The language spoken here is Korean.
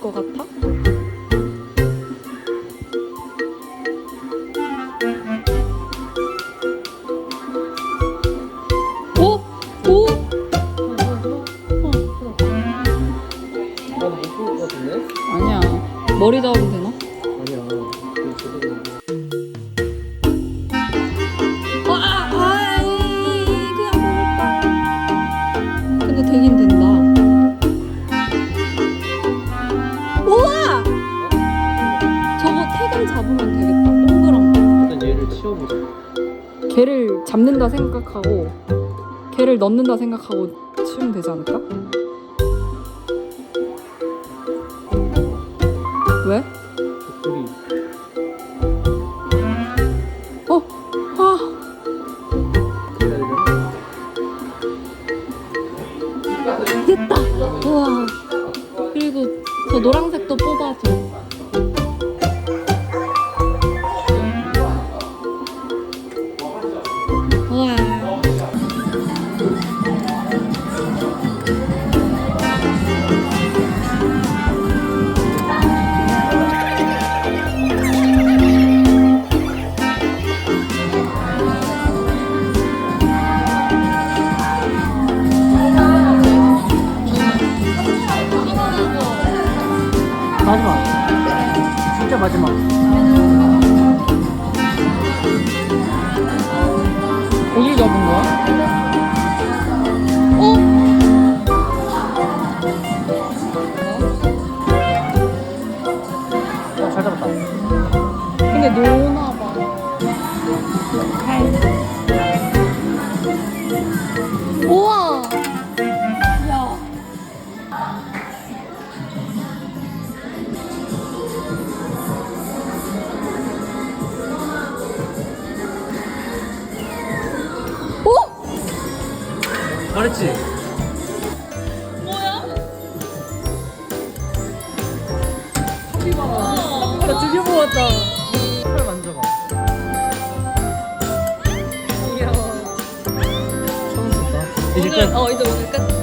먹을 것 같아? 어? 어? 어, 머리 잡으면 되나? 해보자. 개를 잡는다 생각하고 개를 넣는다 생각하고 치면 되지 않을까? 왜? 우리 어? 아 됐다 우와 그리고 저 노란색도 뽑아줘 우와 마지막. 진짜 마지막. 어딜 잡은 거야? 어, 잘 잡았다. 근데 노나 잘했지? 뭐야? 나 드디어 모았다. 팔 만져봐. 귀여워. 처음 썼다. 이제 오늘 끝. 어 이제 오늘 끝.